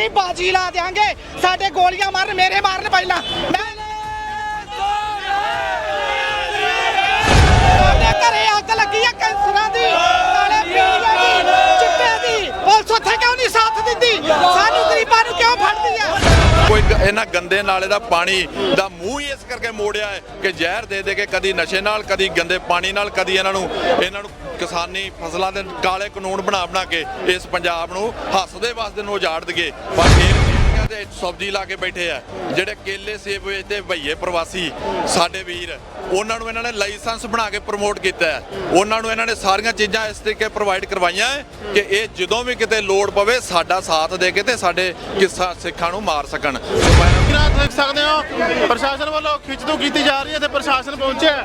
ਨਹੀਂ, ਬਾਜੀ ਲਾ ਦੇਾਂਗੇ ਸਾਡੇ ਗੋਲੀਆਂ ਮਾਰਨ, ਮੇਰੇ ਮਾਰਨ ਪਹਿਲਾਂ। ਮੈਂ ਘਰੇ ਅੱਗ ਲੱਗੀ ਆ ਕੈਂਸਰਾਂ ਦੀ, ਨਾਲੇ ਪੀਲੀਆਂ ਦੀ, ਚਿੱਟੇ ਦੀ। ਪੁਲਿਸ ਉੱਥੇ ਕਿਉਂ ਨਹੀਂ ਸਾਥ ਦਿੰਦੀ? ਸਾਨੂੰ ਗਰੀਬਾਂ ਨੂੰ ਕਿਉਂ ਫੜਦੀ ਆ? ਕੋਈ ਇਹਨਾਂ ਗੰਦੇ ਨਾਲੇ ਦਾ ਪਾਣੀ ਦਾ ਮੂੰਹ ਹੀ ਇਸ ਕਰਕੇ ਮੋੜਿਆ ਹੈ ਕਿ ਜ਼ਹਿਰ ਦੇ ਦੇ ਕੇ ਕਦੀ ਨਸ਼ੇ ਨਾਲ, ਕਦੀ ਗੰਦੇ ਪਾਣੀ ਨਾਲ, ਕਦੀ ਇਹਨਾਂ ਨੂੰ ਇਹਨਾਂ ਨੂੰ ਕਿਸਾਨੀ ਫਸਲਾਂ ਦੇ ਕਾਲੇ ਕਾਨੂੰਨ ਬਣਾ ਬਣਾ ਕੇ ਇਸ ਪੰਜਾਬ ਨੂੰ ਹੱਸਦੇ ਵਸਦੇ ਨੂੰ ਉਜਾੜ ਦਈਏ। ਪਰ ਇਹ ਤੇ ਸਬਜ਼ੀ ਲਾ ਕੇ ਬੈਠੇ ਆ। ਜਿਹੜੇ ਕੇਲੇ ਸੇਬ ਵੇਚਦੇ ਭਈਏ ਪ੍ਰਵਾਸੀ ਸਾਡੇ ਵੀਰ ਉਹਨਾਂ ਨੂੰ ਇਹਨਾਂ ਨੇ ਲਾਇਸੈਂਸ ਬਣਾ ਕੇ ਪ੍ਰਮੋਟ ਕੀਤਾ ਹੈ। ਉਹਨਾਂ ਨੂੰ ਇਹਨਾਂ ਨੇ ਸਾਰੀਆਂ ਚੀਜ਼ਾਂ ਇਸ ਤਰੀਕੇ ਪ੍ਰੋਵਾਈਡ ਕਰਵਾਈਆਂ ਕਿ ਇਹ ਜਦੋਂ ਵੀ ਕਿਤੇ ਲੋੜ ਪਵੇ ਸਾਡਾ ਸਾਥ ਦੇ ਕੇ ਤੇ ਸਾਡੇ ਕਿਸਾ ਸਿੱਖਾਂ ਨੂੰ ਮਾਰ ਸਕਣ। ਦੇਖ ਸਕਦੇ ਹੋ ਪ੍ਰਸ਼ਾਸਨ ਵੱਲੋਂ ਖਿੱਚਤੂ ਕੀਤੀ ਜਾ ਰਹੀ ਹੈ ਤੇ ਪ੍ਰਸ਼ਾਸਨ ਪਹੁੰਚਿਆ ਹੈ।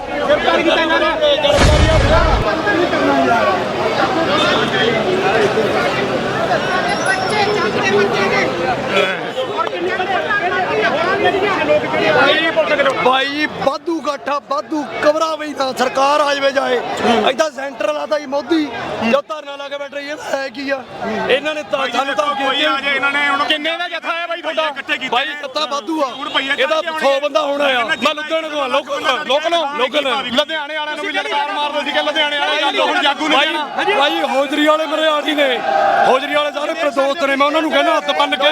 ਭਾਈ ਬਾਦੂ ਗਾਠਾ ਬਾਦੂ ਕਬਰਾ ਵੀ ਤਾਂ ਸਰਕਾਰ ਆ ਜਾਵੇ ਜਾਏ। ਐਦਾਂ ਸੈਂਟਰ ਲਾਦਾ ਜੀ ਮੋਦੀ ਜੋ ਧਰਨਾ ਲਾ ਕੇ ਬੈਠ ਰਹੀ ਹੈ ਤਾਂ ਹੈ ਕੀ ਆ? ਇਹਨਾਂ ਨੇ ਤਾਂ ਸਾਨੂੰ ਤਾਂ ਕੋਈ ਆ ਜੇ ਇਹਨਾਂ ਨੇ ਹੁਣ ਕਿੰਨੇ ਦਾ ਜੱਥਾ ਹੈ ਬਾਈ ਤੁਹਾਡਾ? ਭਾਈ ਸੱਤਾ ਬਾਦੂ ਆ। ਇਹਦਾ 100 ਬੰਦਾ ਹੋਣਾ ਆ। ਮੈਂ ਲੁਧਿਆਣੇ ਤੋਂ ਲੋਕਲ ਲੋਕਲ ਲੋਕਲ ਲੁਧਿਆਣੇ ਵਾਲਿਆਂ ਨੂੰ ਵੀ ਲਲਕਾਰ ਮਾਰਦੇ ਸੀਗੇ ਲੁਧਿਆਣੇ ਵਾਲੇ ਹੁਣ ਜਾਗੂ ਨੇ ਭਾਈ ਭਾਈ ਹੌਜਰੀ ਵਾਲੇ ਮੇਰੇ ਆੜੀ ਨੇ। ਹੌਜਰੀ ਵਾਲੇ ਸਾਰੇ ਮੇਰੇ ਦੋਸਤ ਨੇ। ਮੈਂ ਉਹਨਾਂ ਨੂੰ ਕਹਿੰਦਾ ਹੱਥ ਬੰਨ ਕੇ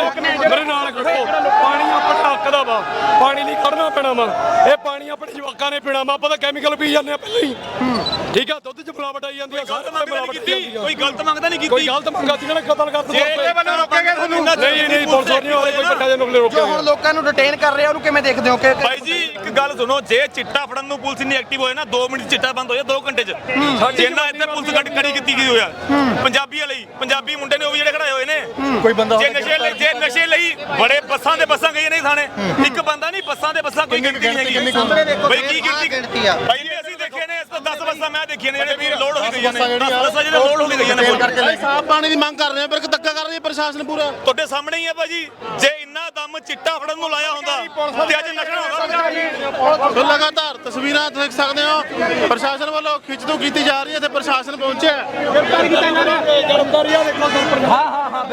ਮੇਰੇ ਨਾਲ ਖੜੋ। ਪਾਣੀ ਆਪਣਾ ਹੱਕ ਦਾ ਵਾ। ਪਾਣੀ ਨਹੀਂ ਖੜਨਾ ਪੈਣਾ ਵਾ। ਇਹ ਪਾਣੀ ਆਪਣੇ ਜਵਾਕਾਂ ਨੇ ਪੀਣਾ ਵਾ। ਆਪਾਂ ਤਾਂ ਕੈਮੀਕਲ ਪੀ ਜਾਂਦੇ ਆ ਪਹਿਲਾਂ ਹੀ। ਠੀਕ ਆ? ਦੁੱਧ 'ਚ ਮਿਲਾਵਟ ਆਈ ਜਾਂਦੀ ਆ। ਸਾਰੇ ਤੇ ਮਿਲਾਵਟ ਆ। ਕੋਈ ਗਲਤ ਮੰਗਦਾ ਨਹੀਂ ਕੋਈ ਗਲਤ ਮੰਗਾ ਸੀ ਇਹਨਾਂ ਨੇ ਕਤਲ ਕਰ ਦਿੱਤਾ ਇਹਦੇ ਵੱਲੋਂ ਰੋਕੇਗੇ ਤੁਹਾਨੂੰ ਨਹੀਂ ਨਹੀਂ ਪੁਲਿਸ ਨਹੀਂ ਵਾਲੇ ਕੋਈ ਪੱਟਾ ਜਨ ਰੋਕਿਆ ਜੋ ਹੁਣ ਲੋਕਾਂ ਨੂੰ ਡਿਟੇਨ ਕਰ ਰਹੇ ਉਹਨੂੰ ਕਿਵੇਂ ਦੇਖਦੇ ਹੋ? ਕਿ ਭਾਈ ਜੀ ਇੱਕ ਗੱਲ ਸੁਣੋ। ਜੇ ਚਿੱਟਾ ਫੜਨ ਨੂੰ ਪੁਲਿਸ ਨਹੀਂ ਐਕਟਿਵ ਹੋਏ ਨਾ 2 ਮਿੰਟ ਚਿੱਟਾ ਬੰਦ ਹੋ ਜਾ 2 ਘੰਟੇ 'ਚ। ਜਿੰਨਾ ਇੱਥੇ ਪੁਲਿਸ ਗੱਡ ਕੜੀ ਕੀਤੀ ਗਈ ਹੋਇਆ ਪੰਜਾਬੀ ਵਾਲੇ ਹੀ, ਪੰਜਾਬੀ ਮੁੰਡੇ ਨੇ ਉਹ ਵੀ ਜਿਹੜੇ ਖੜਾਏ ਹੋਏ ਨੇ। ਕੋਈ ਬੰਦਾ ਜੇ ਨਸ਼ੇ ਲਈ ਜੇ ਨਸ਼ੇ ਲਈ ਬੜੇ ਬੱਸਾਂ ਦੇ ਬੱਸਾਂ ਗਈਆਂ ਨਹੀਂ ਥਾਣੇ। ਇੱਕ ਬੰਦਾ ਨਹੀਂ ਬੱਸਾਂ ਦੇ ਬੱਸਾਂ ਕੋਈ ਗਿਣਤੀ ਨਹੀਂ ਹੈਗੀ। ਬਈ ਕੀ ਗਿਣਤੀ? ਭਾਈ ਜੀ ਅਸੀਂ ਦੇਖੇ ਨੇ ਇਸ ਤੋਂ 10 ਬੱਸਾਂ ਮੈਂ ਦੇਖੀਆਂ ਨੇ ਜਿਹੜੇ ਵੀਰ ਲੋਡ ਹੋ ਗਈਆਂ ਨੇ। 10 ਬੱਸਾਂ ਜਿਹੜੇ ਲੋਡ ਹੋ ਗਈਆਂ ਨੇ ਭਾਈ ਸਾਫ਼ ਪਾਣੀ ਦੀ ਮੰਗ ਕਰ ਰਹੇ ਆ ਪਰ ਧੱਕਾ ਕਰ ਰਹੀ ਹੈ ਪ੍ਰਸ਼ਾਸਨ ਪੂਰਾ। ਤੁਹਾਡੇ ਸਾਹਮਣੇ ਹੀ ਹੈ ਭਾਜੀ ਜੇ ਇੰਨਾ ਦਮ ਚਿੱਟਾ ਫੜਨ ਨੂੰ ਲਾਇਆ ਹੁੰਦਾ ਤੇ ਅੱਜ ਨਸ਼ਾ ਹੁੰਦਾ ਸੋ ਲਗਾਤਾਰ ਤਸਵੀਰਾਂ ਦੇਖ ਸਕਦੇ ਹੋ ਪ੍ਰਸ਼ਾਸਨ ਵੱਲੋਂ ਖਿੱਚਤੂ ਕੀਤੀ ਜਾ ਰਹੀ ਹੈ ਤੇ ਪ੍ਰਸ਼ਾਸਨ ਪਹੁੰਚਿਆ ਹੈ।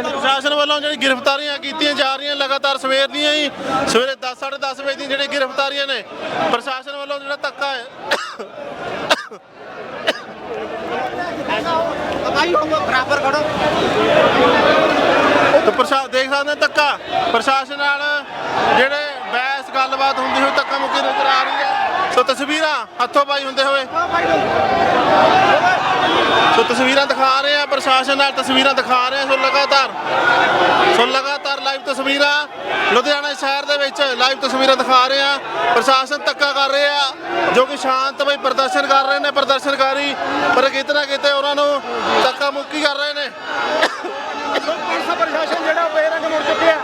ਪ੍ਰਸ਼ਾਸਨ। ਵੱਲੋਂ ਜਿਹੜੀ ਗ੍ਰਿਫਤਾਰੀਆਂ ਕੀਤੀਆਂ ਜਾ ਰਹੀਆਂ ਲਗਾਤਾਰ ਸਵੇਰ ਦੀਆਂ ਹੀ ਸਵੇਰੇ 10 10:30 ਵਜੇ ਦੀਆਂ ਜਿਹੜੀਆਂ ਗ੍ਰਿਫਤਾਰੀਆਂ ਨੇ ਪ੍ਰਸ਼ਾਸਨ ਵੱਲੋਂ ਜਿਹੜਾ ਧੱਕਾ ਹੈ ਭਾਈ ਬਰਾਬਰ ਖੜੋ ਤੇ ਪ੍ਰਸ਼ਾ, ਦੇਖ ਸਕਦੇ ਧੱਕਾ। ਪ੍ਰਸ਼ਾਸਨ ਨਾਲ ਜਿਹੜੇ ਬਹਿਸ, ਗੱਲਬਾਤ ਹੁੰਦੀ ਹੋਈ ਧੱਕਾ ਮੁੱਕੀ ਨਜ਼ਰ ਆ ਰਹੀ ਹੈ। ਸੋ ਤਸਵੀਰਾਂ ਹੱਥੋਂ ਪਾਈ ਹੁੰਦੇ ਹੋਏ। ਸੋ ਤਸਵੀਰਾਂ ਦਿਖਾ ਰਹੇ ਆ ਪ੍ਰਸ਼ਾਸਨ ਨਾਲ, ਤਸਵੀਰਾਂ ਦਿਖਾ ਰਹੇ ਆ। ਸੋ ਲਗਾਤਾਰ ਸੋ ਲਗਾਤਾਰ ਲਾਈਵ ਤਸਵੀਰਾਂ ਲੁਧਿਆਣਾ ਸ਼ਹਿਰ ਦੇ ਵਿੱਚ ਲਾਈਵ ਤਸਵੀਰਾਂ ਦਿਖਾ ਰਹੇ ਆ। ਪ੍ਰਸ਼ਾਸਨ ਧੱਕਾ ਕਰ ਰਹੇ ਆ, ਜੋ ਕਿ ਸ਼ਾਂਤਮਈ ਪ੍ਰਦਰਸ਼ਨ ਕਰ ਰਹੇ ਨੇ। ਪ੍ਰਦਰਸ਼ਨਕਾਰੀ ਪਰ ਕਿਤੇ ਨਾ ਕਿਤੇ, ਉਹਨਾਂ ਨੂੰ ਧੱਕਾ ਮੁੱਕੀ ਕਰ ਰਹੇ ਨੇ। ਪ੍ਰਸ਼ਾਸਨ ਜਿਹੜਾ ਬੇਰੰਗ ਮੁੜ ਚੁੱਕਿਆ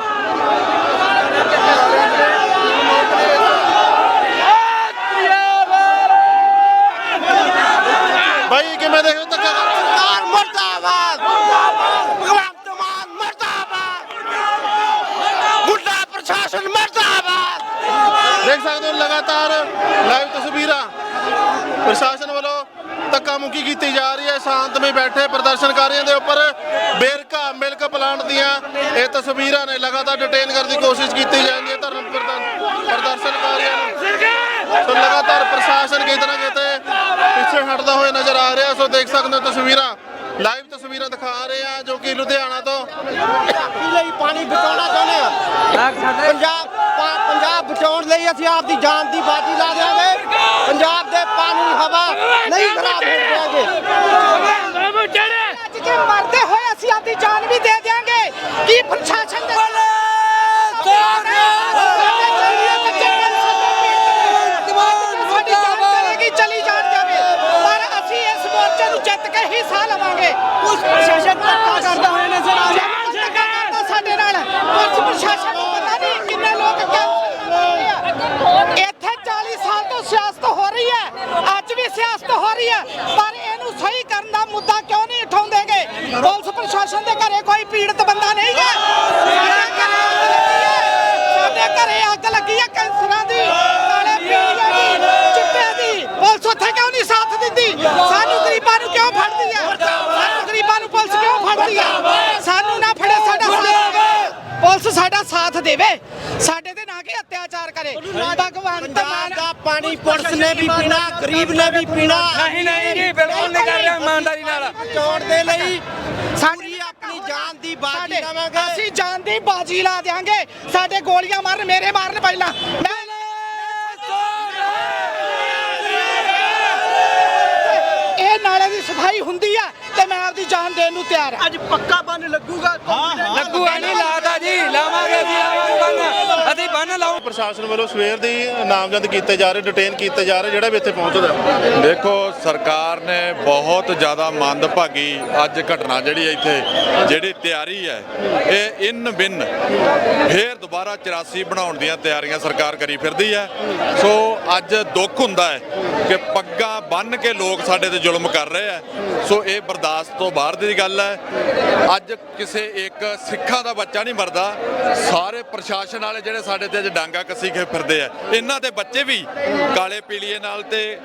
ਭਾਈ ਕਿਵੇਂ ਦੇਖੋ ਧੱਕਾ ਕਰ ਰਹੇ ਨੇ? ਸਰਕਾਰ ਮਰਦਾਬਾਦ ਭਗਵੰਤ ਮਾਨ ਮਰਦਾਬਾਦ ਗੁੰਡਾ ਪ੍ਰਸ਼ਾਸਨ ਮਰਦਾਬਾਦ ਦੇਖ ਸਕਦੇ ਹੋ ਲਗਾਤਾਰ ਲਾਈਵ ਤਸਵੀਰਾਂ। ਪ੍ਰਸ਼ਾਸਨ ਵੱਲੋਂ ਧੱਕਾ ਮੁੱਕੀ ਕੀਤੀ ਜਾ ਰਹੀ ਹੈ। ਸ਼ਾਂਤਮਈ ਬੈਠੇ ਪ੍ਰਦਰਸ਼ਨਕਾਰੀਆਂ ਦੇ ਉੱਪਰ ਬੇਰਕਾ ਮਿਲਕ ਪਲਾਂਟ ਦੀਆਂ ਇਹ ਤਸਵੀਰਾਂ ਨੇ ਲਗਾਤਾਰ ਡਿਟੇਨ ਕਰਨ ਦੀ ਕੋਸ਼ਿਸ਼ ਕੀਤੀ ਜਾਂਦੀ ਹੈ। ਧਰਮ ਪ੍ਰਦਰ- ਪ੍ਰਦਰਸ਼ਨਕਾਰੀਆਂ ਨੂੰ। ਸੋ ਲਗਾਤਾਰ ਪ੍ਰਸ਼ਾਸਨ ਕਿਤੇ ਨਾ ਕਿਤੇ ਪਿੱਛੇ ਹਟਦਾ ਹੋਇਆ ਨਜ਼ਰ ਆ ਰਿਹਾ। ਸੋ ਦੇਖ ਸਕਦੇ ਹੋ ਤਸਵੀਰਾਂ। ਲਾਈਵ ਤਸਵੀਰਾਂ ਦਿਖਾ ਰਹੇ ਆ ਜੋ ਕਿ ਲੁਧਿਆਣਾ ਤੋਂ। ਲਈ ਪਾਣੀ ਬਚਾਉਣਾ ਚਾਹੁੰਦੇ ਆ ਪੰਜਾਬ ਲਈ ਅਸੀਂ ਆਪ ਦੀ ਜਾਨ ਦੀ ਬਾਜੀ ਲਾ ਦੇਵਾਂਗੇ ਪੰਜਾਬ ਦੇ ਪਾਣੀ ਹਵਾ ਨਹੀਂ ਖਰਾਬ ਹੋਣ ਦੇਵਾਂਗੇ ਅੱਜ ਮਰਦੇ ਹੋਏ ਅਸੀਂ ਆਪਦੀ ਜਾਨ ਵੀ ਦੇ ਦਿਆਂਗੇ। ਕੀ ਪ੍ਰਸ਼ਾਸਨ ਦੇ ਸਾਡੀ ਪ੍ਰਸ਼ਾਸਨ ਧੱਕਾ ਕਰਦਾ ਹੋਇਆ ਨਜ਼ਰ ਆ ਰਿਹਾ। ਧੱਕਾ ਕਰਦਾ ਨਾਲ। ਪੁਲਿਸ ਪ੍ਰਸ਼ਾਸਨ ਨੂੰ ਪਤਾ ਨਹੀਂ ਕਿੰਨੇ ਲੋਕ ਇੱਥੇ 40 ਸਾਲ ਤੋਂ ਸਿਆਸਤ ਹੋ ਰਹੀ ਹੈ, ਅੱਜ ਵੀ ਸਿਆਸਤ ਹੋ ਰਹੀ ਹੈ, ਪਰ ਇਹਨੂੰ ਸਹੀ ਕਰਨ ਦਾ ਮੁੱਦਾ ਕਿਉਂ ਨਹੀਂ ਉਠਾਉਂਦੇਗੇ? ਪੁਲਿਸ ਪ੍ਰਸ਼ਾਸਨ ਦੇ ਘਰੇ ਕੋਈ ਪੀੜਤ ਬੰਦਾ ਨਹੀਂ ਹੈ। ਸਾਡੇ ਘਰੇ ਅੱਗ ਲੱਗੀ ਹੈ। ਕੈਂਸਰਾਂ ਦੀ ਨਾਲੇ ਪੀਲੀਆਂ ਦੀ, ਚਿੱਟੇ ਦੀ। ਪੁਲਿਸ ਉੱਥੇ ਕਿਉਂ ਨਹੀਂ ਸਾਥ ਦਿੰਦੀ? ਸਾਨੂੰ ਗਰੀਬਾਂ ਨੂੰ ਕਿਉਂ ਫੜਦੀ ਹੈ? ਸਾਨੂੰ ਗਰੀਬਾਂ ਨੂੰ ਪੁਲਿਸ ਕਿਉਂ ਫੜਦੀ ਹੈ? ਸਾਨੂੰ ਨਾ ਫੜੇ ਸਾਡਾ ਸਾਥ। ਪੁਲਿਸ ਸਾਡਾ ਸਾਥ ਦੇਵੇ। ਸਾਡੇ ਤੇ ਕਰੇ। ਭਗਵੰਤ ਮਾਨ ਦਾ ਪਾਣੀ ਪੁਲਿਸ ਨੇ ਵੀ ਪੀਣਾ ਗਰੀਬ ਨੇ ਵੀ ਪੀਣਾ। ਨਹੀਂ ਨਹੀਂ ਜੀ ਬਿਲਕੁਲ ਨਹੀਂ ਕਰ ਰਿਹਾ ਇਮਾਨਦਾਰੀ ਨਾਲ। ਬਚਾਉਣ ਦੇ ਲਈ ਸਾਡੀ ਆਪਣੀ ਜਾਨ ਦੀ ਬਾਜੀ ਦੇਵਾਂਗੇ ਅਸੀਂ ਜਾਨ ਦੀ ਬਾਜੀ ਲਾ ਦੇਾਂਗੇ ਸਾਡੇ ਗੋਲੀਆਂ ਮਾਰਨ ਮੇਰੇ ਮਾਰਨ ਪਹਿਲਾਂ। ਮੈਂ ਇਹ ਨਾਲੇ ਦੀ ਸਫ਼ਾਈ ਹੁੰਦੀ ਆ ਤੇ ਮੈਂ ਆਪਦੀ ਜਾਨ ਦੇਣ ਨੂੰ ਤਿਆਰ ਆ। ਅੱਜ ਪੱਕਾ ਬੰਨ ਲੱਗੂਗਾ। ਲੱਗੂ ਐ ਨਹੀਂ ਲਾਦਾ ਜੀ ਲਾਵਾਂਗੇ ਅਸੀਂ ਲਾਵਾਂਗੇ ਬੰਨ। ਅਸੀਂ ਬੰਨ ਪ੍ਰਸ਼ਾਸਨ ਵੱਲੋਂ ਸਵੇਰ ਦੀ ਨਾਮਜ਼ਦ ਕੀਤੇ ਜਾ ਰਹੇ ਡਿਟੇਨ ਕੀਤੇ ਜਾ ਰਹੇ, ਜਿਹੜਾ ਵੀ ਇੱਥੇ ਪਹੁੰਚਦਾ ਦੇਖੋ, ਸਰਕਾਰ ਨੇ ਬਹੁਤ ਜ਼ਿਆਦਾ ਮੰਦਭਾਗੀ ਅੱਜ ਘਟਨਾ ਜਿਹੜੀ ਇੱਥੇ, ਜਿਹੜੀ ਤਿਆਰੀ ਹੈ, ਇਹ ਇਨ ਬਿਨ ਫੇਰ ਦੁਬਾਰਾ 84 ਬਣਾਉਣ ਦੀਆਂ ਤਿਆਰੀਆਂ ਸਰਕਾਰ ਕਰੀ ਫਿਰਦੀ ਹੈ। ਸੋ ਅੱਜ ਦੁੱਖ ਹੁੰਦਾ ਹੈ ਕਿ ਪੱਗਾਂ ਬੰਨ ਕੇ ਲੋਕ ਸਾਡੇ ਤੇ ਜ਼ੁਲਮ ਕਰ ਰਹੇ ਆ ਸੋ ਇਹ ਬਰਦਾਸ਼ਤ ਤੋਂ ਬਾਹਰ ਦੀ ਗੱਲ ਹੈ। ਅੱਜ ਕਿਸੇ ਇੱਕ ਸਿੱਖਾਂ ਦਾ ਬੱਚਾ ਨਹੀਂ ਮਰਦਾ। ਸਾਰੇ ਪ੍ਰਸ਼ਾਸਨ ਵਾਲੇ ਜਿਹੜੇ ਸਾਡੇ ਤੇ ਅੱਜ ਡੰਗ ਕੱਸੀ ਕੇ ਫਿਰਦੇ ਆ। ਇਹਨਾਂ ਦੇ ਬੱਚੇ ਵੀ ਕਾਲੇ ਪੀਲੀਏ ਨਾਲ ਤੇ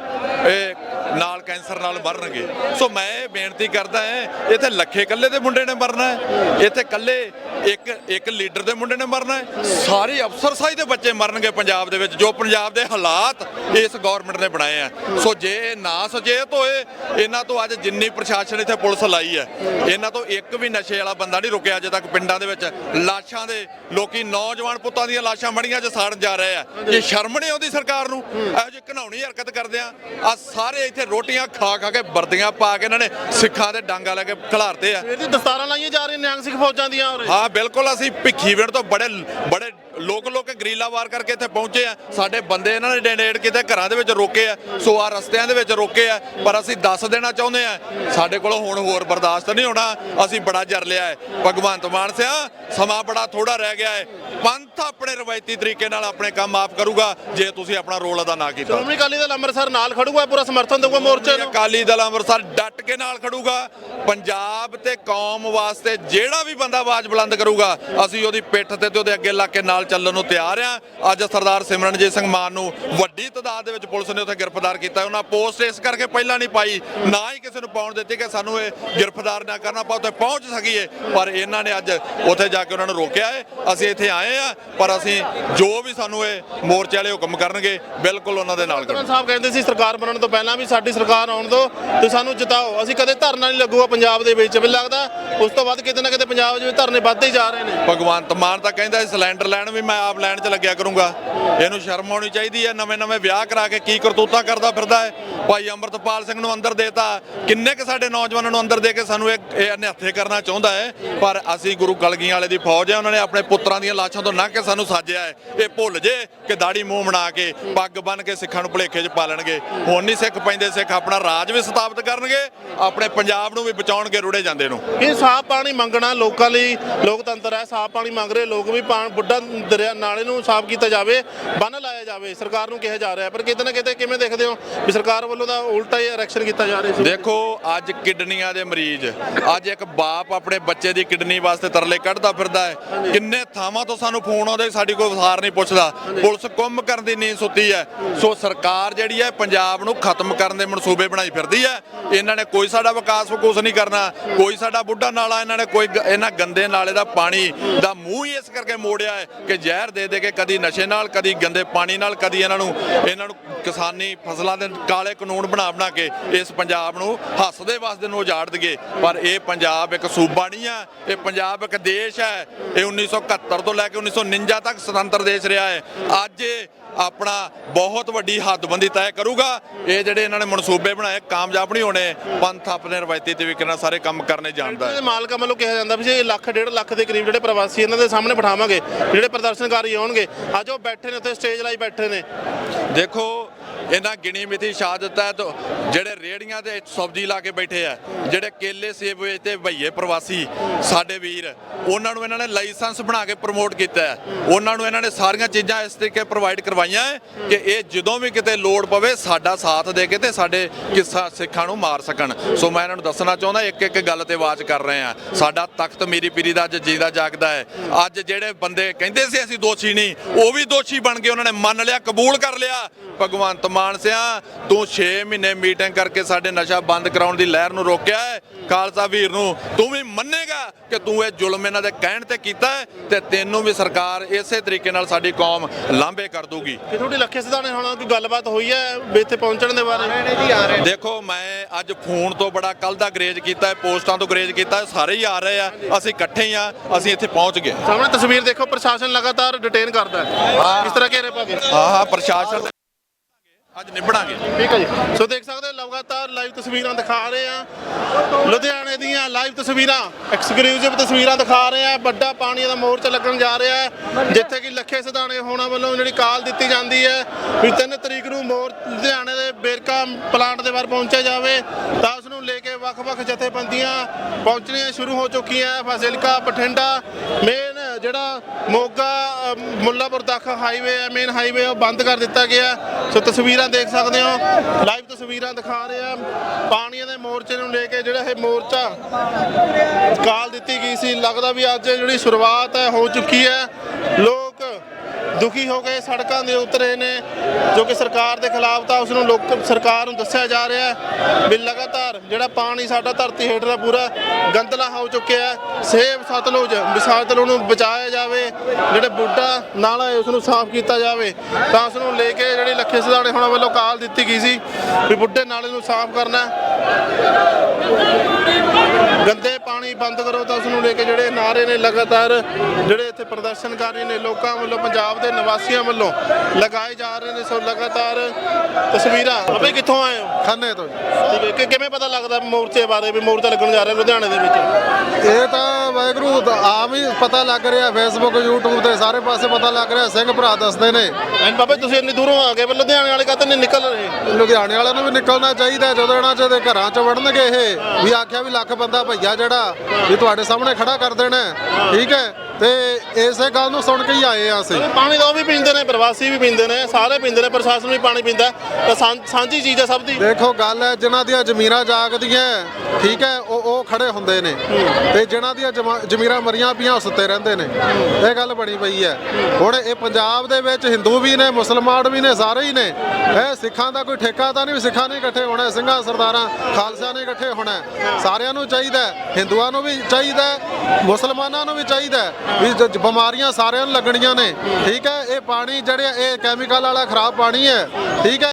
ਨਾਲ ਕੈਂਸਰ ਨਾਲ ਮਰਨਗੇ। ਸੋ ਮੈਂ ਇਹ ਬੇਨਤੀ ਕਰਦਾ ਹਾਂ, ਇੱਥੇ ਲੱਖੇ ਕੱਲੇ ਦੇ ਮੁੰਡੇ ਨੇ ਮਰਨਾ ਹੈ, ਇੱਥੇ ਕੱਲੇ ਇੱਕ ਇੱਕ ਲੀਡਰ ਦੇ ਮੁੰਡੇ ਨੇ ਮਰਨਾ ਹੈ। ਸਾਰੇ ਅਫਸਰਸ਼ਾਹੀ ਦੇ ਬੱਚੇ ਮਰਨਗੇ ਪੰਜਾਬ ਦੇ ਵਿੱਚ, ਜੋ ਪੰਜਾਬ ਦੇ ਹਾਲਾਤ ਇਸ ਗਵਰਨਮੈਂਟ ਨੇ ਬਣਾਏ ਆ। ਸੋ ਜੇ ਇਹ ਨਾ ਸੁਚੇਤ ਹੋਏ, ਇਹਨਾਂ ਤੋਂ ਅੱਜ ਜਿੰਨੀ ਪ੍ਰਸ਼ਾਸਨ ਇੱਥੇ ਪੁਲਿਸ ਲਾਈ ਹੈ, ਇਹਨਾਂ ਤੋਂ ਇੱਕ ਵੀ ਨਸ਼ੇ ਵਾਲਾ ਬੰਦਾ ਨਹੀਂ ਰੁਕਿਆ ਅਜੇ ਤੱਕ ਪਿੰਡਾਂ ਦੇ ਵਿੱਚ। ਲਾਸ਼ਾਂ ਦੇ, ਲੋਕੀ ਨੌਜਵਾਨ ਪੁੱਤਾਂ ਦੀਆਂ ਲਾਸ਼ਾਂ ਮੜੀਆਂ 'ਚ ਸਾੜਨ ਜਾ ਰਹੇ ਆ। ਇਹ ਸ਼ਰਮ ਨਹੀਂ ਆਉਂਦੀ ਸਰਕਾਰ ਨੂੰ ਇਹੋ ਜਿਹੀ ਘਨਾਉਣੀ ਹਰਕਤ ਕਰਦੇ ਆ। ਆ ਸਾਰੇ ਇੱਥੇ ਰੋਟੀਆਂ ਖਾ ਖਾ ਕੇ ਵਰਦੀਆਂ ਪਾ ਕੇ ਇਹਨਾਂ ਨੇ ਸਿੱਖਾਂ ਦੇ ਡਾਂਗਾ ਲੈ ਕੇ ਖਿਲਾਰਤੇ ਆ। ਸਵੇਰ ਦੀ ਦਸਤਾਰਾਂ ਲਾਈਆਂ ਜਾ ਰਹੀਆਂ ਨਿਹੰਗ ਸਿੰਘ ਫੌਜਾਂ ਦੀਆਂ ਹਾਂ ਬਿਲਕੁਲ ਅਸੀਂ ਭਿੱਖੀਵਿੰਡ ਤੋਂ ਬੜੇ ਬੜੇ ਲੋਕ ਲੋਕ ਗਰੀਲਾ ਵਾਰ ਕਰਕੇ ਇੱਥੇ ਪਹੁੰਚੇ ਆ। ਸਾਡੇ ਬੰਦੇ ਇਹਨਾਂ ਨੇ ਡੈਨੇਟ ਕਿਤੇ ਘਰਾਂ ਦੇ ਵਿੱਚ ਰੋਕੇ ਆ ਸੋ ਆ ਰਸਤਿਆਂ ਦੇ ਵਿੱਚ ਰੋਕੇ ਆ ਪਰ ਅਸੀਂ ਦੱਸ ਦੇਣਾ ਚਾਹੁੰਦੇ ਆ ਸਾਡੇ ਕੋਲ ਹੁਣ ਹੋਰ ਬਰਦਾਸ਼ਤ ਨਹੀਂ ਹੋਣਾ ਅਸੀਂ ਬੜਾ ਜਰ ਲਿਆ ਹੈ। ਭਗਵੰਤ ਮਾਨ ਸਿਆ ਸਮਾਂ ਬੜਾ ਥੋੜਾ ਰਹਿ ਗਿਆ ਹੈ। ਪੰਥ ਆਪਣੇ ਰਵਾਇਤੀ ਤਰੀਕੇ ਨਾਲ ਆਪਣੇ ਕੰਮ ਆਪ ਕਰੂਗਾ ਜੇ ਤੁਸੀਂ ਆਪਣਾ ਰੋਲ ਅਦਾ ਨਾ ਕੀਤਾ। ਸ਼੍ਰੋਮਣੀ ਅਕਾਲੀ ਦਲ ਅੰਮ੍ਰਿਤਸਰ ਨਾਲ ਖੜੂਗਾ ਪੂਰਾ ਸਮਰਥਨ ਦੇਊਗਾ ਮੋਰਚੇ ਨੂੰ? ਅਕਾਲੀ ਦਲ ਅੰਮ੍ਰਿਤਸਰ ਡਟ ਕੇ ਨਾਲ ਖੜੂਗਾ। ਪੰਜਾਬ ਤੇ ਕੌਮ ਵਾਸਤੇ ਜਿਹੜਾ ਵੀ ਬੰਦਾ ਆਵਾਜ਼ ਬੁਲੰਦ ਕਰੂਗਾ ਅਸੀਂ ਉਹਦੀ ਪਿੱਠ ਤੇ ਤੇ ਉਹਦੇ ਅੱਗੇ ਲੱਗ ਕੇ ਨਾਲ ਚੱਲਣ ਨੂੰ ਤਿਆਰ ਆ। ਅੱਜ ਸਰਦਾਰ ਸਿਮਰਨਜੀਤ ਸਿੰਘ ਮਾਨ ਨੂੰ ਵੱਡੀ ਤਾਦਾਦ ਦੇ ਵਿੱਚ ਪੁਲਿਸ ਨੇ ਉੱਥੇ ਗ੍ਰਿਫਤਾਰ ਕੀਤਾ ਉਹਨਾਂ ਪੋਸਟ ਇਸ ਕਰਕੇ ਪਹਿਲਾਂ ਨਹੀਂ ਪਾਈ ਨਾ ਹੀ ਕਿਸੇ ਨੂੰ ਪਾਉਣ ਦਿੱਤੀ ਕਿ ਸਾਨੂੰ ਇਹ ਗ੍ਰਿਫਤਾਰ ਨਾ ਕਰਨਾ। ਪਾ ਉੱਥੇ ਪਹੁੰਚ ਸਕੀਏ ਪਰ ਇਹਨਾਂ ਨੇ ਅੱਜ ਉੱਥੇ ਜਾ ਕੇ ਉਹਨਾਂ ਨੂੰ ਰੋਕਿਆ ਹੈ। ਅਸੀਂ ਇੱਥੇ ਆਏ ਆ ਪਰ ਅਸੀਂ ਜੋ ਵੀ ਸਾਨੂੰ ਇਹ ਮੋਰਚੇ ਵਾਲੇ ਹੁਕਮ ਕਰਨਗੇ ਬਿਲਕੁਲ ਉਹਨਾਂ ਦੇ ਨਾਲ ਕਰਾਂਗੇ ਸਾਹਿਬ ਕਹਿੰਦੇ ਸੀ ਸਰਕਾਰ ਬਣਨ ਤੋਂ ਪਹਿਲਾਂ ਵੀ ਸਾਡੀ ਸਰਕਾਰ ਆਉਣ ਦਿਓ ਤੇ ਸਾਨੂੰ ਜਿਤਾਓ। ਅਸੀਂ ਕਦੇ ਧਰਨਾ ਨਹੀਂ ਲੱਗੂਗਾ ਪੰਜਾਬ ਦੇ ਵਿੱਚ। ਵੀ ਲੱਗਦਾ ਉਸ ਤੋਂ ਬਾਅਦ ਕਿਤੇ ਨਾ ਕਿਤੇ ਪੰਜਾਬ 'ਚ ਧਰਨੇ ਵੱਧਦੇ ਜਾ ਰਹੇ ਨੇ। ਭਗਵੰਤ ਮਾਨ ਤਾਂ ਕਹਿੰਦਾ ਸਿਲੰਡਰ ਲੈਣ ਵੀ ਮੈਂ ਆਪ ਲੈਣ 'ਚ ਲੱਗਿਆ ਕਰੂੰਗਾ। ਇਹਨੂੰ ਸ਼ਰਮ ਆਉਣੀ ਚਾਹੀਦੀ ਹੈ ਨਵੇਂ ਨਵੇਂ ਵਿਆਹ ਕਰਾ ਕੇ ਕੀ ਕਰਤੂਤਾਂ ਕਰਦਾ ਫਿਰਦਾ ਹੈ। ਭਾਈ ਅੰਮ੍ਰਿਤਪਾਲ ਸਿੰਘ ਨੂੰ ਅੰਦਰ ਦੇਤਾ। ਕਿੰਨੇ ਕ ਸਾਡੇ ਨੌਜਵਾਨਾਂ ਨੂੰ ਅੰਦਰ ਦੇ ਕੇ ਸਾਨੂੰ ਇਹ ਇਹ ਕਰਨਾ ਚਾਹੁੰਦਾ ਹੈ? ਪਰ ਅਸੀਂ ਗੁਰੂ ਕਲਗੀਆਂ ਵਾਲੇ ਦੀ ਫੌਜ ਹੈ, ਉਹਨਾਂ ਨੇ ਆਪਣੇ ਪੁੱਤਰਾਂ ਦੀਆਂ ਲਾਸ਼ਾਂ ਤੋਂ ਨੰਗ ਕੇ ਸਾਨੂੰ ਸਾਜਿਆ ਹੈ। ਇਹ ਭੁੱਲ ਜੇ ਕਿ ਦਾੜੀ ਮੂੰਹ ਬਣਾ ਕੇ ਪੱਗ ਬੰਨ ਕੇ ਸਿੱਖਾਂ ਨੂੰ ਭੁਲੇਖੇ 'ਚ ਪਾਲਣਗੇ ਹੁਣ ਨਹੀਂ ਸਿੱਖ ਪੈਂਦੇ, ਸਿੱਖ ਆਪਣਾ ਰਾਜ ਵੀ ਸਥਾਪਿਤ ਕਰਨਗੇ, ਆਪਣੇ ਪੰਜਾਬ ਨੂੰ ਵੀ ਬਚਾਉਣਗੇ ਰੁੜੇ ਜਾਂਦੇ ਨੂੰ। ਇਹ ਸਾਫ਼ ਪਾਣੀ ਮੰਗਣਾ ਲੋਕਾਂ ਲਈ ਲੋਕਤੰਤਰ ਹੈ ਸਾਫ਼ ਪਾਣੀ ਮੰਗ ਰਹੇ ਲੋਕ ਵੀ ਪਾਣ, ਬੁੱਢਾ ਦਰਿਆ ਨਾਲੇ ਨੂੰ ਸਾਫ਼ ਕੀਤਾ ਜਾਵੇ ਬੰਨ ਲਾਇਆ ਜਾਵੇ ਸਰਕਾਰ ਨੂੰ ਕਿਹਾ ਜਾ ਰਿਹਾ ਪਰ ਕਿਤੇ ਨਾ ਕਿਤੇ ਕਿਵੇਂ ਦੇਖਦੇ ਹੋ ਵੀ ਸਰਕਾਰ ਵੱਲੋਂ ਤਾਂ ਉਲਟਾ ਹੀ ਐਕਸ਼ਨ ਕੀਤਾ ਜਾ ਰਿਹਾ ਸੀ? ਦੇਖੋ ਅੱਜ ਕਿਡਨੀਆਂ ਦੇ ਮਰੀਜ਼ ਅੱਜ ਇੱਕ ਬਾਪ ਆਪਣੇ ਬੱਚੇ ਦੀ ਕਿਡਨੀ ਵਾਸਤੇ ਤਰਲੇ ਕੱਢਦਾ ਫਿਰਦਾ ਹੈ। ਕਿੰਨੇ ਥਾਵਾਂ ਤੋਂ ਸਾਨੂੰ ਫੋਨ ਆਉਂਦੇ ਸਾਡੀ ਕੋਈ ਵਸਾਰ ਨਹੀਂ ਪੁੱਛਦਾ। ਪੁਲਿਸ ਕੁੰਮ ਕਰਨ ਦੀ ਨੀਂਦ ਸੁੱਤੀ ਹੈ। ਸੋ ਸਰਕਾਰ ਜਿਹੜੀ ਹੈ ਪੰਜਾਬ ਨੂੰ ਖਤਮ ਕਰਨ ਦੇ ਮਨਸੂਬੇ ਬਣਾਈ ਫਿਰਦੀ ਹੈ। ਇਹਨਾਂ ਨੇ ਕੋਈ ਸਾਡਾ ਵਿਕਾਸ ਵਿਕੂਸ ਨਹੀਂ ਕਰਨਾ। ਕੋਈ ਸਾਡਾ ਬੁੱਢਾ ਨਾਲਾ ਇਹਨਾਂ ਨੇ ਕੋਈ ਇਹਨਾਂ ਗੰਦੇ ਨਾਲੇ ਦਾ ਪਾਣੀ ਦਾ ਮੂੰਹ ਹੀ ਇਸ ਕਰਕੇ ਮੋੜਿਆ ਹੈ ਕਿ ਜ਼ਹਿਰ ਦੇ ਦੇ ਕੇ ਕਦੀ ਨਸ਼ੇ ਨਾਲ, ਕਦੀ ਗੰਦੇ ਪਾਣੀ ਨਾਲ, ਕਦੀ ਇਹਨਾਂ ਨੂੰ ਇਹਨਾਂ ਨੂੰ ਕਿਸਾਨੀ ਫਸਲਾਂ ਦੇ ਕਾਲੇ ਕਾਨੂੰਨ ਬਣਾ ਬਣਾ ਕੇ ਇਸ ਪੰਜਾਬ ਨੂੰ ਹੱਸਦੇ ਵਸਦੇ ਨੂੰ ਉਜਾੜ ਦਈਏ। ਪਰ ਇਹ ਪੰਜਾਬ ਇੱਕ ਸੂਬਾ ਨਹੀਂ ਆ ਇਹ ਪੰਜਾਬ ਇੱਕ ਦੇਸ਼ ਹੈ। ਇਹ 1971 ਤੋਂ ਲੈ ਕੇ 1949 ਤੱਕ ਸੁਤੰਤਰ ਦੇਸ਼ ਰਿਹਾ ਹੈ। ਅੱਜ ਇਹ ਆਪਣਾ ਬਹੁਤ ਵੱਡੀ ਹੱਦਬੰਦੀ ਤੈਅ ਕਰੂਗਾ। ਇਹ ਜਿਹੜੇ ਇਹਨਾਂ ਨੇ ਮਨਸੂਬੇ ਬਣਾਏ, ਕਾਮਯਾਬ ਨਹੀਂ ਹੋਣੇ, ਪੰਥ ਆਪਣੇ ਰਵਾਇਤੀ ਤਰੀਕੇ ਨਾਲ ਸਾਰੇ ਕੰਮ ਕਰਨੇ ਜਾਣਦਾ ਹੈ। ਮਾਲਕਾਂ ਵੱਲੋਂ ਕਿਹਾ ਜਾਂਦਾ ਵੀ ਜੇ ਲੱਖ, ਡੇਢ ਲੱਖ ਦੇ ਕਰੀਬ ਜਿਹੜੇ ਪ੍ਰਵਾਸੀ ਇਹਨਾਂ ਦੇ ਸਾਹਮਣੇ ਬਿਠਾਵਾਂਗੇ, ਜਿਹੜੇ ਪ੍ਰਦਰਸ਼ਨਕਾਰੀ ਆਉਣਗੇ ਅੱਜ ਉਹ ਬੈਠੇ ਨੇ ਉੱਥੇ ਸਟੇਜ ਲਾਈ ਬੈਠੇ ਨੇ। ਦੇਖੋ ਇਹਨਾਂ ਗਿਣੀ ਮਿਥੀ ਸ਼ਹਾਦਤ ਹੈ ਤਾਂ ਜਿਹੜੇ ਰੇੜੀਆਂ ਤੇ ਸਬਜ਼ੀ ਲਾ ਕੇ ਬੈਠੇ ਆ, ਜਿਹੜੇ ਕੇਲੇ ਸੇਬ ਵੇਚਦੇ ਭਈਏ ਪ੍ਰਵਾਸੀ ਸਾਡੇ ਵੀਰ, ਉਹਨਾਂ ਨੂੰ ਇਹਨਾਂ ਨੇ ਲਾਇਸੈਂਸ ਬਣਾ ਕੇ ਪ੍ਰਮੋਟ ਕੀਤਾ ਹੈ। ਉਹਨਾਂ ਨੂੰ ਇਹਨਾਂ ਨੇ ਸਾਰੀਆਂ ਚੀਜ਼ਾਂ ਇਸ ਤਰੀਕੇ ਪ੍ਰੋਵਾਈਡ ਕਰਵਾਈਆਂ ਕਿ ਇਹ ਜਦੋਂ ਵੀ ਕਿਤੇ ਲੋੜ ਪਵੇ ਸਾਡਾ ਸਾਥ ਦੇ ਕੇ ਤੇ ਸਾਡੇ ਕਿੱਸਾ ਸਿੱਖਾਂ ਨੂੰ ਮਾਰ ਸਕਣ। ਸੋ ਮੈਂ ਇਹਨਾਂ ਨੂੰ ਦੱਸਣਾ ਚਾਹੁੰਦਾ ਇੱਕ ਇੱਕ ਗੱਲ ਤੇ ਆਵਾਜ਼ ਕਰ ਰਹੇ ਆ ਸਾਡਾ ਤਖਤ ਮੇਰੀ ਪੀਰੀ ਦਾ ਅੱਜ ਜੀਦਾ ਜਾਗਦਾ ਹੈ। ਅੱਜ ਜਿਹੜੇ ਬੰਦੇ ਕਹਿੰਦੇ ਸੀ ਅਸੀਂ ਦੋਸ਼ੀ ਨਹੀਂ, ਉਹ ਵੀ ਦੋਸ਼ੀ ਬਣ ਗਏ ਉਹਨਾਂ ਨੇ ਮੰਨ ਲਿਆ, ਕਬੂਲ ਕਰ ਲਿਆ। ਭਗਵੰਤ ਮਾਨ ਮਾਨ ਸਿਆ ਤੂੰ 6 ਮਹੀਨੇ ਮੀਟਿੰਗ ਕਰਕੇ ਸਾਡੇ ਨਸ਼ਾ ਬੰਦ ਕਰਾਉਣ ਦੀ ਲਹਿਰ ਨੂੰ ਰੋਕਿਆ ਹੈ। ਖਾਲਸਾ ਵੀਰ ਨੂੰ ਤੂੰ ਵੀ ਮੰਨੇਗਾ ਕਿ ਤੂੰ ਇਹ ਜ਼ੁਲਮ ਇਹਨਾਂ ਦੇ ਕਹਿਣ ਤੇ ਕੀਤਾ ਹੈ ਤੇ ਤੈਨੂੰ ਵੀ ਸਰਕਾਰ ਇਸੇ ਤਰੀਕੇ ਨਾਲ ਸਾਡੀ ਕੌਮ ਲਾਂਭੇ ਕਰ ਦੂਗੀ ਕਿ ਤੁਹਾਡੀ ਲੱਖੇ ਸਿਧਾਣੇ ਹੁਣ ਕੋਈ ਗੱਲਬਾਤ ਹੋਈ ਹੈ ਇੱਥੇ ਪਹੁੰਚਣ ਦੇ ਬਾਰੇ? ਦੇਖੋ ਮੈਂ ਅੱਜ ਫੋਨ ਤੋਂ ਬੜਾ ਕੱਲ ਦਾ ਗਰੇਜ ਕੀਤਾ ਹੈ ਪੋਸਟਾਂ ਤੋਂ ਗਰੇਜ ਕੀਤਾ ਹੈ ਸਾਰੇ ਹੀ ਆ ਰਹੇ ਆ ਅਸੀਂ ਇਕੱਠੇ ਹੀ ਆ ਅਸੀਂ ਇੱਥੇ ਪਹੁੰਚ ਗਏ। ਸਾਹਮਣੇ ਤਸਵੀਰ ਦੇਖੋ ਪ੍ਰਸ਼ਾਸਨ ਲਗਾਤਾਰ ਡਿਟੇਨ ਕਰਦਾ ਹੈ। ਇਸ ਤਰ੍ਹਾਂ ਘੇਰੇ ਪਾ ਕੇ? ਹਾਂ ਹਾਂ ਪ੍ਰਸ਼ਾਸਨ ਅੱਜ ਨਿਭੜਾਂਗੇ ਠੀਕ ਹੈ ਜੀ। ਸੋ ਦੇਖ ਸਕਦੇ ਹੋ, ਲਗਾਤਾਰ ਲਾਈਵ ਤਸਵੀਰਾਂ ਦਿਖਾ ਰਹੇ ਆ ਲੁਧਿਆਣੇ ਦੀਆਂ ਲਾਈਵ ਤਸਵੀਰਾਂ ਐਕਸਕਲੂਸਿਵ ਤਸਵੀਰਾਂ ਦਿਖਾ ਰਹੇ ਆ ਵੱਡਾ ਪਾਣੀ ਦਾ ਮੋਰਚਾ ਲੱਗਣ ਜਾ ਰਿਹਾ ਹੈ, ਜਿੱਥੇ ਕਿ ਲੱਖੇ ਸਿਧਾਣੇ ਹੋਣਾ ਵੱਲੋਂ ਜਿਹੜੀ ਕਾਲ ਦਿੱਤੀ ਜਾਂਦੀ ਹੈ ਵੀ 3 ਤਰੀਕ ਨੂੰ ਮੋਰ, ਲੁਧਿਆਣੇ ਦੇ ਬੇਰਕਾ ਪਲਾਂਟ ਦੇ ਬਾਹਰ ਪਹੁੰਚਿਆ ਜਾਵੇ, ਤਾਂ ਉਸ ਨੂੰ ਲੈ ਕੇ ਵੱਖ-ਵੱਖ ਜਥੇਬੰਦੀਆਂ ਪਹੁੰਚਣੀਆਂ ਸ਼ੁਰੂ ਹੋ ਚੁੱਕੀਆਂ ਫਾਜ਼ਿਲਕਾ, ਬਠਿੰਡਾ ਮੇਨ ਜਿਹੜਾ ਮੋਗਾ ਮੁੱਲਾਪੁਰ ਤੱਕ ਹਾਈਵੇ ਹੈ ਮੇਨ ਹਾਈਵੇ ਉਹ ਬੰਦ ਕਰ ਦਿੱਤਾ ਗਿਆ। ਸੋ ਤਸਵੀਰਾਂ ਦੇਖ ਸਕਦੇ ਹੋ। ਲਾਈਵ ਤਸਵੀਰਾਂ ਦਿਖਾ ਰਹੇ। ਆ ਪਾਣੀ ਦੇ ਮੋਰਚੇ ਨੂੰ ਲੈ ਕੇ ਜਿਹੜਾ ਇਹ ਮੋਰਚਾ ਕਾਲ ਦਿੱਤੀ ਗਈ ਸੀ। ਲੱਗਦਾ ਵੀ ਅੱਜ ਜਿਹੜੀ ਸ਼ੁਰੂਆਤ ਹੈ, ਹੋ ਚੁੱਕੀ ਹੈ। ਲੋਕ ਦੁਖੀ ਹੋ ਕੇ ਸੜਕਾਂ ਦੇ ਉਤਰੇ ਨੇ, ਜੋ ਕਿ ਸਰਕਾਰ ਦੇ ਖਿਲਾਫ ਤਾਂ ਉਸ ਨੂੰ ਲੋਕ, ਸਰਕਾਰ ਨੂੰ ਦੱਸਿਆ ਜਾ ਰਿਹਾ ਹੈ ਵੀ ਲਗਾਤਾਰ ਜਿਹੜਾ ਪਾਣੀ ਸਾਡਾ ਧਰਤੀ ਹੇਠਲਾ ਪੂਰਾ ਗੰਦਲਾ ਹੋ ਚੁੱਕਿਆ ਹੈ ਸੇਵ ਸਤਲੁਜ ਵੀ ਨੂੰ ਬਚਾਇਆ ਜਾਵੇ, ਜਿਹੜੇ ਬੁੱਢਾ ਨਾਲਾ ਹੈ ਉਸ ਨੂੰ ਸਾਫ਼ ਕੀਤਾ ਜਾਵੇ, ਤਾਂ ਉਸ ਨੂੰ ਲੈ ਕੇ ਜਿਹੜੀ ਲੱਖੇ ਸਿਧਾਣੇ ਹੋਣਾ ਵੱਲੋਂ ਕਾਲ ਦਿੱਤੀ ਗਈ ਸੀ ਵੀ ਬੁੱਢੇ ਨਾਲੇ ਨੂੰ ਸਾਫ਼ ਕਰਨਾ ਪਾਣੀ ਬੰਦ ਕਰੋ ਤਾਂ ਉਸ ਨੂੰ ਲੈ ਕੇ ਜਿਹੜੇ ਨਾਰੇ ਨੇ ਲਗਾਤਾਰ ਜਿਹੜੇ ਇੱਥੇ ਪ੍ਰਦਰਸ਼ਨਕਾਰੀ ਨੇ ਲੋਕਾਂ ਵੱਲੋਂ ਪੰਜਾਬ ਦੇ ਨਿਵਾਸੀਆਂ ਵੱਲੋਂ ਲਗਾਏ ਜਾ ਰਹੇ ਨੇ। ਸੋ ਲਗਾਤਾਰ ਤਸਵੀਰਾਂ। ਅਬੇ ਕਿੱਥੋਂ ਆਏ ਹੋ? ਖੰਨੇ ਤੋਂ। ਠੀਕ ਹੈ ਕਿ ਕਿਵੇਂ ਪਤਾ ਲੱਗਦਾ ਮੋਰਚੇ ਬਾਰੇ ਵੀ ਮੋਰਚਾ ਲੱਗਣ ਜਾ ਰਿਹਾ ਲੁਧਿਆਣੇ ਦੇ ਵਿੱਚ? ਇਹ ਤਾਂ ਵਾਹਿਗੁਰੂ ਆਮ ਹੀ ਪਤਾ ਲੱਗ ਰਿਹਾ ਫੇਸਬੁੱਕ YouTube ਤੇ ਸਾਰੇ ਪਾਸੇ ਪਤਾ ਲੱਗ ਰਿਹਾ ਸਿੰਘ ਭਰਾ ਦੱਸਦੇ ਨੇ। ਐਨ ਬਾਬੇ ਤੁਸੀਂ ਇੰਨੀ ਦੂਰੋਂ ਆ ਗਏ ਪਰ ਲੁਧਿਆਣੇ ਵਾਲੇ ਕਾਹਤੇ ਨਹੀਂ ਨਿਕਲ ਰਹੇ। ਲੁਧਿਆਣੇ ਵਾਲਿਆਂ ਨੂੰ ਵੀ ਨਿਕਲਣਾ ਚਾਹੀਦਾ ਜਦੋਂ ਇਹਨਾਂ ਚ ਦੇ ਘਰਾਂ ਚ ਵੜਨਗੇ ਇਹ ਵੀ ਆਖਿਆ ਵੀ ਲੱਖ ਬੰਦਾ ਭਈਆ ਜਿਹੜਾ ਵੀ ਤੁਹਾਡੇ ਸਾਹਮਣੇ ਖੜਾ ਕਰ ਦੇਣਾ ਠੀਕ ਹੈ। ਤੇ ਇਸੇ ਗੱਲ ਨੂੰ ਸੁਣ ਕੇ ਹੀ ਆਏ ਆ ਅਸੀਂ। ਪਾਣੀ ਤਾਂ ਉਹ ਵੀ ਪੀਂਦੇ ਨੇ ਪ੍ਰਵਾਸੀ ਵੀ ਪੀਂਦੇ ਨੇ ਸਾਰੇ ਪੀਂਦੇ ਨੇ ਪ੍ਰਸ਼ਾਸਨ ਵੀ ਪਾਣੀ ਪੀਂਦਾ ਹੈ। ਤਾਂ ਸਾਂ- ਸਾਂਝੀ ਚੀਜ਼ ਹੈ ਸਭ ਦੀ। ਦੇਖੋ ਗੱਲ ਹੈ ਜਿਨ੍ਹਾਂ ਦੀਆਂ ਜ਼ਮੀਰਾਂ ਜਾਗਦੀਆਂ ਠੀਕ ਹੈ ਉਹ ਉਹ ਖੜੇ ਹੁੰਦੇ ਨੇ। ਤੇ ਜਿਨ੍ਹਾਂ ਦੀਆਂ ਜਮਾ- ਜ਼ਮੀਰਾਂ ਮਰੀਆਂ ਪਈਆਂ ਉਹ ਸੁੱਤੇ ਰਹਿੰਦੇ ਨੇ। ਇਹ ਗੱਲ ਬਣੀ ਪਈ ਹੈ। ਹੁਣ ਇਹ ਪੰਜਾਬ ਦੇ ਵਿੱਚ ਹਿੰਦੂ ਵੀ ਨੇ ਮੁਸਲਮਾਨ ਵੀ ਨੇ ਸਾਰੇ ਹੀ ਨੇ। ਇਹ ਸਿੱਖਾਂ ਦਾ ਕੋਈ ਠੇਕਾ ਤਾਂ ਨਹੀਂ ਵੀ ਸਿੱਖਾਂ ਨੇ ਇਕੱਠੇ ਹੋਣਾ ਸਿੰਘਾਂ ਸਰਦਾਰਾਂ ਖਾਲਸਿਆਂ ਨੇ ਇਕੱਠੇ ਹੋਣਾ ਹੈ। ਸਾਰਿਆਂ ਨੂੰ ਚਾਹੀਦਾ ਹੈ, ਹਿੰਦੂਆਂ ਨੂੰ ਵੀ ਚਾਹੀਦਾ ਹੈ, ਮੁਸਲਮਾਨਾਂ ਨੂੰ ਵੀ ਚਾਹੀਦਾ ਹੈ। ਵੀ ਜ- ਬਿਮਾਰੀਆਂ ਸਾਰਿਆਂ ਨੂੰ ਲੱਗਣੀਆਂ ਨੇ, ਠੀਕ ਹੈ? ਇਹ ਪਾਣੀ ਜਿਹੜੇ, ਇਹ ਕੈਮੀਕਲ ਵਾਲਾ ਖਰਾਬ ਪਾਣੀ ਹੈ, ਠੀਕ ਹੈ?